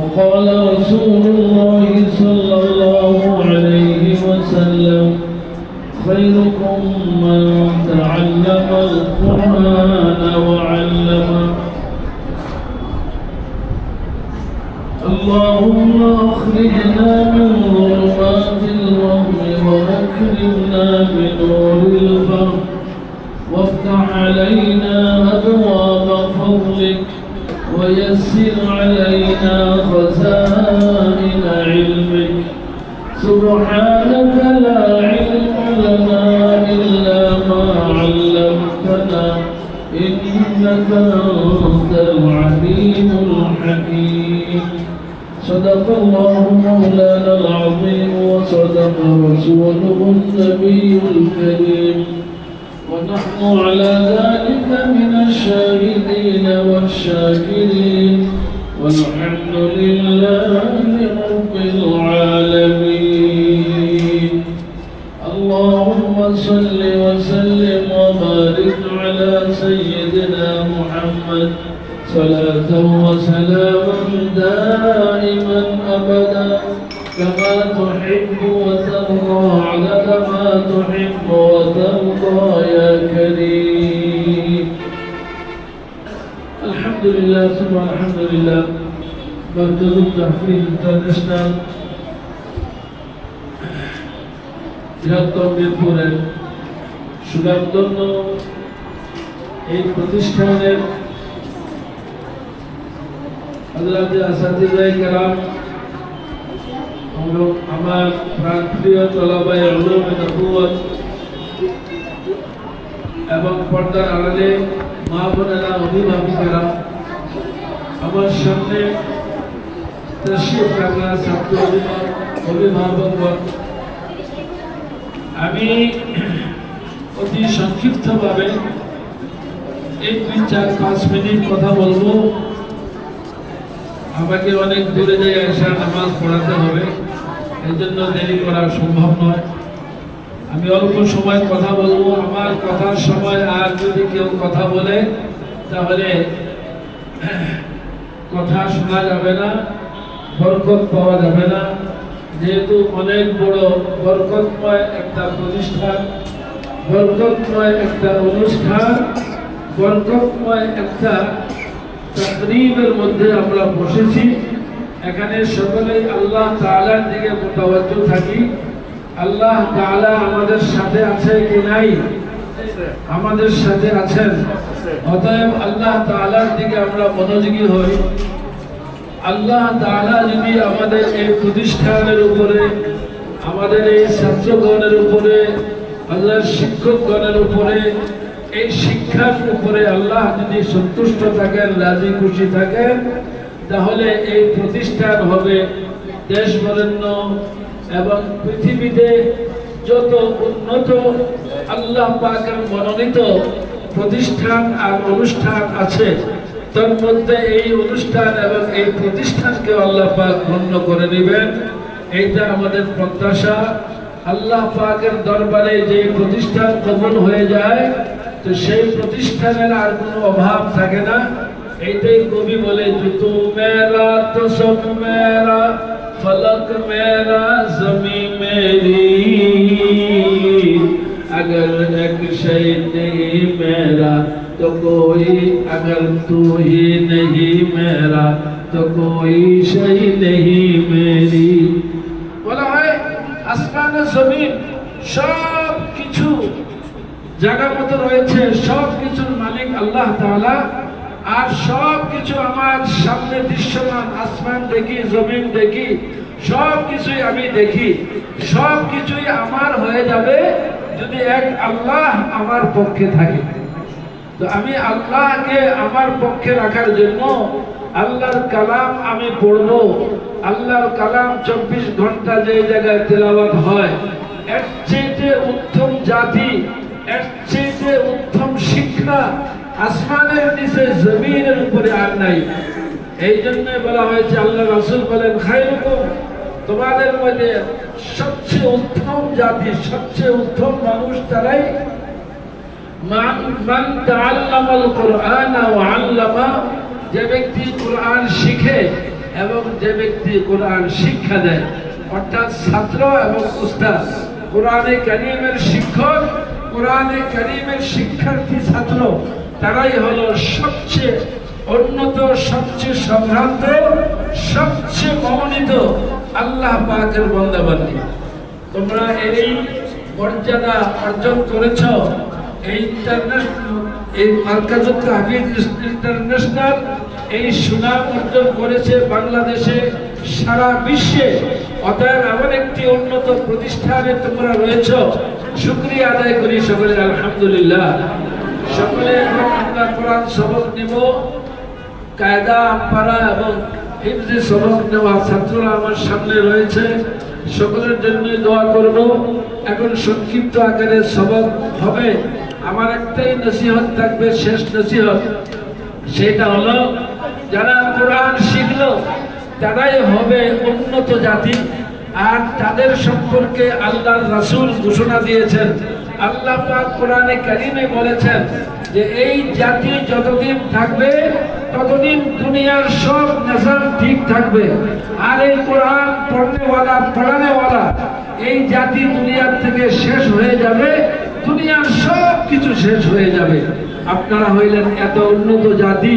وقال رسول الله صلى الله عليه وسلم خيركم من تعلم القرآن وعلمه. اللهم أخرجنا من ظلمات الوهم وأكرمنا بنور الفهم وافتح علينا أبواب فضلك ويسر علينا خزائن علمك. سبحانك لا علم لنا إلا ما علمتنا إنك أنت العليم الحكيم. صدق الله مولانا العظيم وصدق رسوله النبي الكريم. ونحن على ذلك من الشاهدين والشاكرين. والحمد لله رب العالمين. اللهم صل وسلم وبارك على سيدنا محمد. صلاة وسلاما دائما أبدا. كما تحب وترضى عدد ما تحب وترضى يا كريم الحمد لله ثم الحمد لله مركز التحفيظ انترناشونال বৃহত্তম বীরপুরের সুনামধন্য এই প্রতিষ্ঠানের হজরত আসাদিজাই কালাম আমার প্রাণপ্রিয় নবুয়ত এবং পর্দার আড়ালে মা বোনেরা আমার সামনে আমি অতি সংক্ষিপ্তভাবে এই চার পাঁচ মিনিট কথা বলব। আমাকে অনেক দূরে যাই আসা নামাজ পড়াতে হবে। এই জন্য দেরি করা সম্ভব নয়। আমি অল্প সময় কথা বলব। আমার কথার সময় আর যদি কেউ কথা বলে, তাহলে কথা শোনা যাবে না, বরকত পাওয়া যাবে না। যেহেতু অনেক বড় বরকতময় একটা প্রতিষ্ঠান, বরকতময় একটা অনুষ্ঠান, বরকতময় একটা তকরিবের মধ্যে আমরা বসেছি। এখানে সকলেই আল্লাহ তাআলার দিকে মোতাবজ্জ থাকি। আল্লাহ তাআলা আমাদের সাথে আছে কি নাই? আমাদের সাথে আছেন। অতএব আল্লাহ তাআলার দিকে আমরা মনোযোগী হই। আল্লাহ তাআলা যদি আমাদের এই প্রতিষ্ঠানের উপরে, আমাদের এই ছাত্রগণের উপরে, আল্লাহর শিক্ষকগণের উপরে, এই শিক্ষার উপরে আল্লাহ যদি সন্তুষ্ট থাকেন, রাজি খুশি থাকেন তাহলে এই প্রতিষ্ঠান হবে দেশ বরেণ্য এবং পৃথিবীতে যত উন্নত আল্লাহ পাকের মনোনীত প্রতিষ্ঠান আর অনুষ্ঠান আছে, তার মধ্যে এই অনুষ্ঠান এবং এই প্রতিষ্ঠানকে আল্লাহ পাক গণ্য করে নেবেন। এইটা আমাদের প্রত্যাশা। আল্লাহ পাকের দরবারে যে প্রতিষ্ঠান কবল হয়ে যায়, তো সেই প্রতিষ্ঠানের আর কোনো অভাব থাকে না। এইটাই কবি বলে জুতু মেরা তো সব মেরা ফলক মেরা জমি মেরি अगर एक शय नहीं मेरा तो कोई अगर तू ही नहीं मेरा तो कोई शय नहीं मेरी বলা হয় আসমান জমিন সব কিছু জায়গা মতো রয়েছে সব কিছুর মালিক আল্লাহ তাআলা আর সব কিছু আমার সামনে দৃশ্যমান, আসমান দেখি, জমিন দেখি সব কিছুই আমি দেখি। সব কিছুই আমার হয়ে যাবে যদি এক আল্লাহ আমার পক্ষে থাকে। তো আমি আল্লাহকে আমার পক্ষে রাখার জন্য আল্লাহর কালাম আমি পড়ব। আল্লাহর কালাম চব্বিশ ঘণ্টা যে জায়গায় তেলাওয়াত হয়, এর চেয়ে উত্তম জাতি, এর চেয়ে উত্তম শিক্ষা আসমানের নিচে জমিনের উপরে আর নাই। এই জন্য বলা হয়েছে, আল্লাহ রাসূল বলেন খাইরুকুম তোমাদের মধ্যে সবচেয়ে উত্তম জাতি, সবচেয়ে উত্তম মানুষ তারাই যে ব্যক্তি কোরআন শিখে এবং যে ব্যক্তি কোরআন শিক্ষা দেয়, অর্থাৎ ছাত্র এবং উস্তাদ। কোরআনে কারিমের শিক্ষক, কোরআনে কারিমের শিক্ষার্থী ছাত্র। তারাই হলো সবচেয়ে উন্নত, সবচেয়ে সম্ভ্রান্ত, সবচেয়ে মনোনীত আল্লাহ পাকের বন্দাবান্দি। তোমরা এই মর্যাদা অর্জন করেছ, এই ইন্টারন্যাশনাল এই মার্কাজুল হাফিজ ইন্টারন্যাশনাল এই সুনাম অর্জন করেছে বাংলাদেশে সারা বিশ্বে। অতএব এমন একটি উন্নত প্রতিষ্ঠানে তোমরা রয়েছ। শুক্রিয়া আদায় করি সকলে আলহামদুলিল্লাহ। সকলে এখন আমরা কোরআন সবক নিব, কায়দা আম্পারা এবং হিফজি সবক নেওয়া ছাত্ররা আমার সামনে রয়েছে। সকলের জন্য দোয়া করব। এখন সংক্ষিপ্ত আকারে সবক হবে। আমার একটাই নসিহত থাকবে, শেষ নসিহত। সেটা হলো, যারা কোরআন শিখলো, তারাই হবে উন্নত জাতি। আর তাদের সম্পর্কে আল্লাহ রাসূল ঘোষণা দিয়েছেন আল্লাহ কোরআনে কারিমে বলেছেন যে এই জাতি যতদিন থাকবে, ততদিন দুনিয়ার সব নিজাম ঠিক থাকবে। আর এই কোরআন পড়নেওয়ালা, পড়ানেওয়ালা, এই জাতি দুনিয়ার থেকে শেষ হয়ে যাবে, দুনিয়ার সব কিছু শেষ হয়ে যাবে। আপনারা হইলেন এত উন্নত জাতি,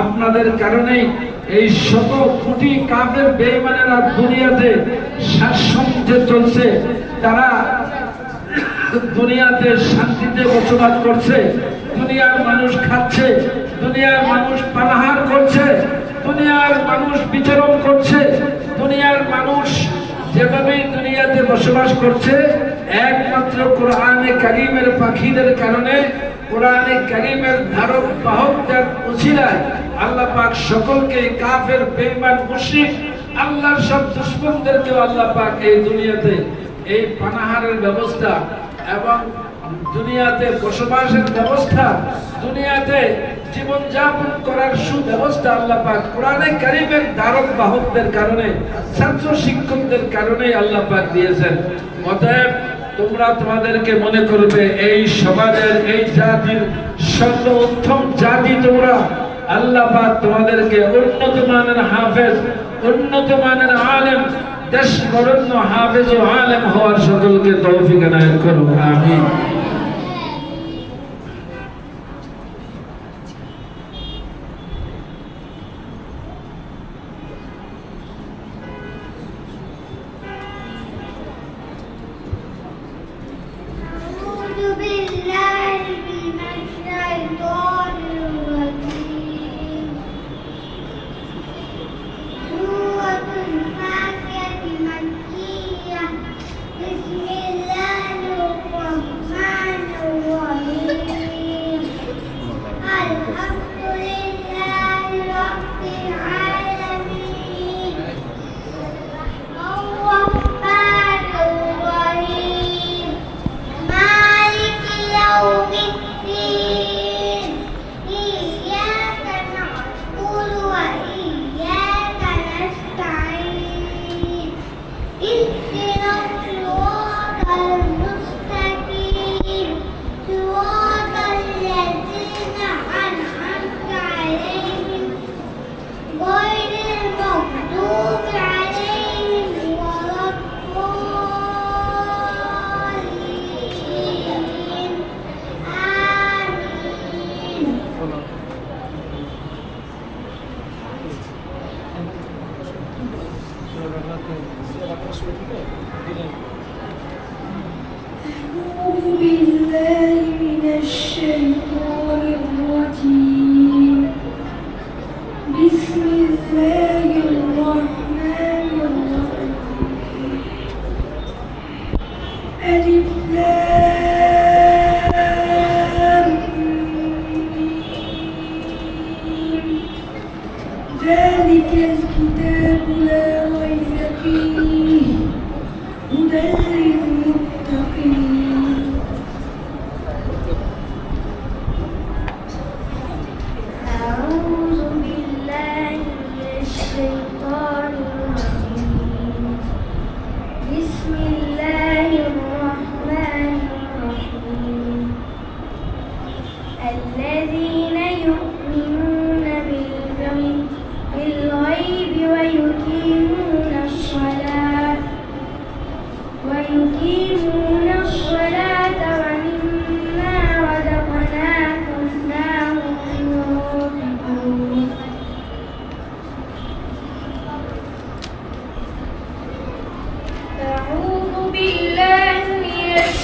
আপনাদের কারণেই এই শত কোটি কাফের বেইমানেরা দুনিয়াতে শাসনতে চলছে, তারা দুনিয়াতে শান্তিতে বসবাস করছে, দুনিয়ার মানুষ খাচ্ছে, দুনিয়ার মানুষ পানাহার করছে, দুনিয়ার মানুষ বিচরণ করছে, দুনিয়ার মানুষ যেভাবে দুনিয়াতে বসবাস করছে, একমাত্র কোরআনে কারিমের পাখিদের কারণে, কোরআনে কারিমের ধারক বাহকদের উছিলায় আল্লাহ পাক সকলকে কাফের, বেঈমান, মুশরিক, আল্লাহর সব দুশ্মনদেরকেও আল্লাহ পাক এই দুনিয়াতে এই পানাহারের ব্যবস্থা এবং দুনিয়াতে বসবাসের ব্যবস্থা, দুনিয়াতে জীবনযাপন করার সুব্যবস্থা আল্লাহ পাক কোরআনে কারিমের ধারক বাহকদের কারণে, ছাত্র শিক্ষকদের কারণে আল্লাহ পাক দিয়েছেন। অতএব তোমরা তোমাদেরকে মনে করবে এই সমাজের, এই জাতির সর্ব উত্তম জাতি তোমরা। আল্লাহ পাক তোমাদেরকে উন্নত মানের হাফেজ উন্নত মানের আলেম দেশ গরণ্য হাফেজ ও আলেম হওয়ার সকলকে তৌফিক এনায়ত করুন আমিন to be?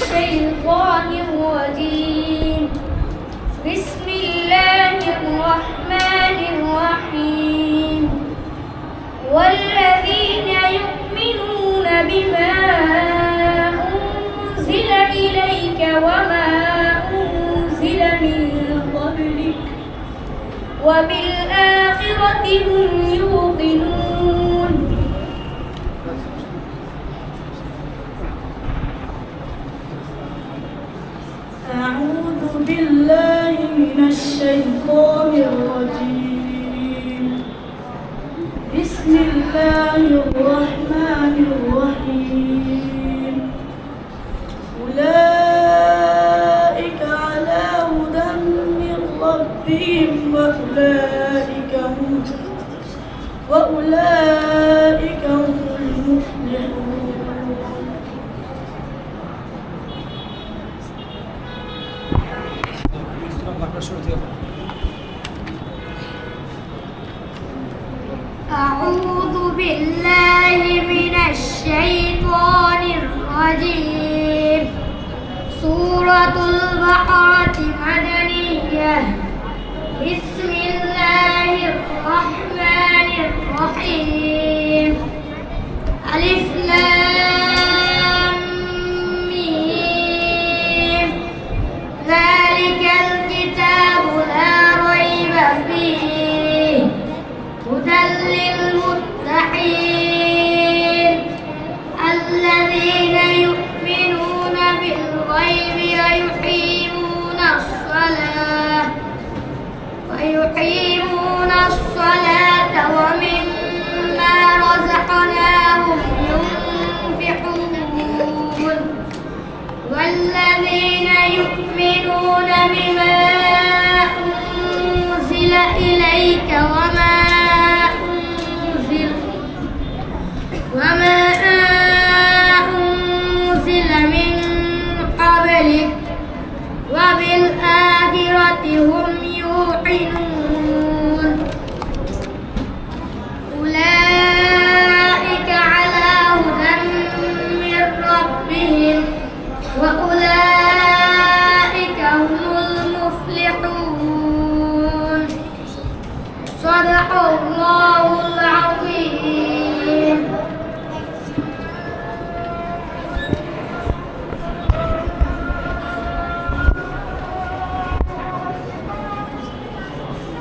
الشيطان الرجيم. بسم الله الرحمن الرحيم. والذين يؤمنون بما أنزل إليك وما أنزل من قبلك وبالآخرة هم وأولئك Morri! والذين يؤمنون بما أنزل إليك وما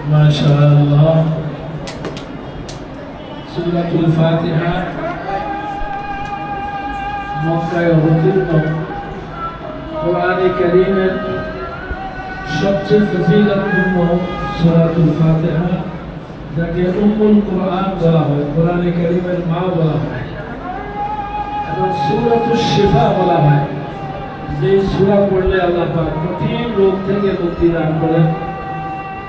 ما شاء الله সূরাতুল ফাতিহা মক্কায় অবতীর্ণ কোরআনে কারীমের সবচেয়ে ফজিলতপূর্ণ সূরাতুল ফাতিহা যাকে উম্মুল কোরআন বলা হয় কোরআনে কারীমের মা বলা হয় এবং সূরাতুল শিফা বলা হয় যে সূরা পড়লে আল্লাহ পাক কঠিন রোগ থেকে মুক্তি দান করেন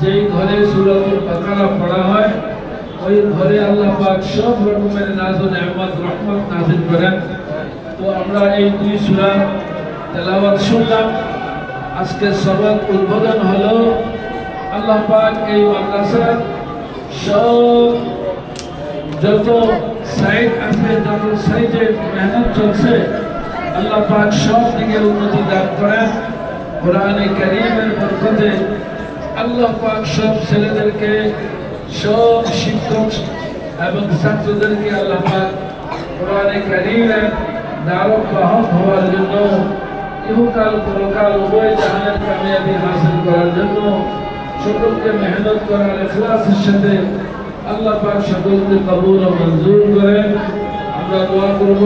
যেই ঘরে সূরাতুল বাকারা পড়া হয়, ওই ঘরে আল্লাহ পাক সব রকমের নাজ ও নেয়ামত রহমত নাজিল করেন। তো আমরা এই দুই সূরা তেলাওয়াত শুনলাম। আজকে সবক উদ্বোধন হলো আল্লাহ পাক এই মাদ্রাসার সব যত সাইড আছে, যত সাইডে মেহনত চলছে, আল্লাহ পাক সব দিকে উন্নতি দান করেন। কোরআনে কারীমের বরকতে আল্লাহ পাক সব ছেলেদেরকে, সব শিক্ষক এবং ছাত্রদেরকে আল্লাহ পাক কোরআনে কারিমের দারক বাহক হওয়ার জন্য, ইহকাল পরকাল উভয় জাহানের কামিয়াবি হাসিল করার জন্য, সকলকে মেহনত করার ইখলাসের সাথে আল্লাহ পাক সকলকে কবুল ও মঞ্জুর করেন। আমরা দোয়া করব।